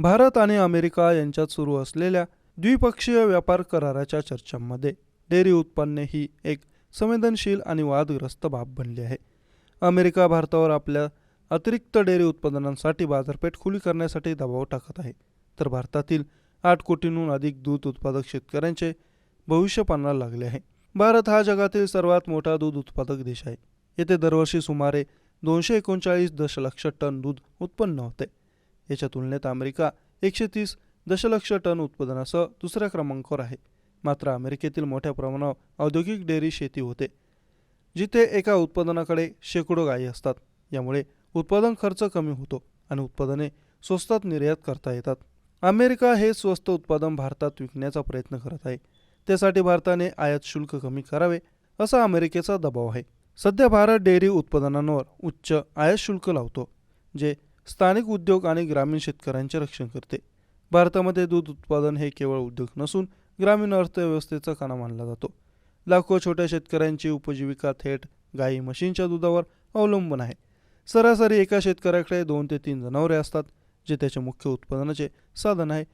भारत आणि अमेरिका यांच्यात सुरू असलेल्या द्विपक्षीय व्यापार कराराच्या चर्चांमध्ये डेअरी उत्पन्ने ही एक संवेदनशील आणि वादग्रस्त बाब बनली आहे. अमेरिका भारतावर आपल्या अतिरिक्त डेअरी उत्पादनांसाठी बाजारपेठ खुली करण्यासाठी दबाव टाकत आहे. तर भारतातील आठ कोटींहून अधिक दूध उत्पादक शेतकऱ्यांचे भविष्य पानाला लागले आहे. भारत हा जगातील सर्वात मोठा दूध उत्पादक देश आहे. येथे दरवर्षी सुमारे दोनशे एकोणचाळीस दशलक्ष टन दूध उत्पन्न होते. याच्या तुलनेत अमेरिका एकशे तीस दशलक्ष टन उत्पादनासह दुसऱ्या क्रमांकावर आहे. मात्र अमेरिकेतील मोठ्या प्रमाणावर औद्योगिक डेअरी शेती होते जिथे एका उत्पादनाकडे शेकडो गायी असतात. यामुळे उत्पादन खर्च कमी होतो आणि उत्पादने स्वस्तात निर्यात करता येतात. अमेरिका हे स्वस्त उत्पादन भारतात विकण्याचा प्रयत्न करत आहे. त्यासाठी भारताने आयात शुल्क कमी करावे असा अमेरिकेचा दबाव आहे. सध्या भारत डेअरी उत्पादनांवर उच्च आयात शुल्क लावतो जे स्थानिक उद्योग आणि ग्रामीण शेतकऱ्यांचे रक्षण करते. भारतामध्ये दूध उत्पादन हे केवळ उद्योग नसून ग्रामीण अर्थव्यवस्थेचा कणा मानला जातो. लाखो छोट्या शेतकऱ्यांची उपजीविका थेट गाई म्हशींच्या दुधावर अवलंबून आहे. सरासरी एका शेतकऱ्याकडे दोन ते तीन जनावरे असतात जे त्याचे मुख्य उत्पादनाचे साधन आहे.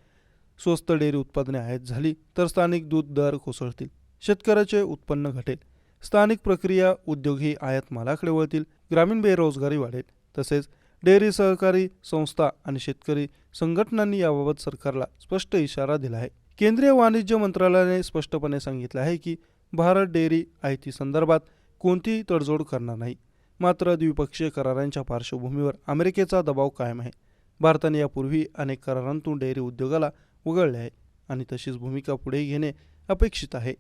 स्वस्त डेअरी उत्पादने आयात झाली तर स्थानिक दूध दर कोसळतील शेतकऱ्याचे उत्पन्न घटेल. स्थानिक प्रक्रिया उद्योगही आयात मालाकडे वळतील ग्रामीण बेरोजगारी वाढेल तसेच डेअरी सहकारी संस्था आणि शेतकरी संघटनांनी याबाबत सरकारला स्पष्ट इशारा दिला आहे. केंद्रीय वाणिज्य मंत्रालयाने स्पष्टपणे सांगितले आहे की भारत डेअरी आयती संदर्भात कोणतीही तडजोड करणार नाही. मात्र द्विपक्षीय करारांच्या पार्श्वभूमीवर अमेरिकेचा दबाव कायम आहे. भारताने यापूर्वी अनेक करारांतून डेअरी उद्योगाला वगळले आहे आणि तशीच भूमिका पुढे घेणे अपेक्षित आहे.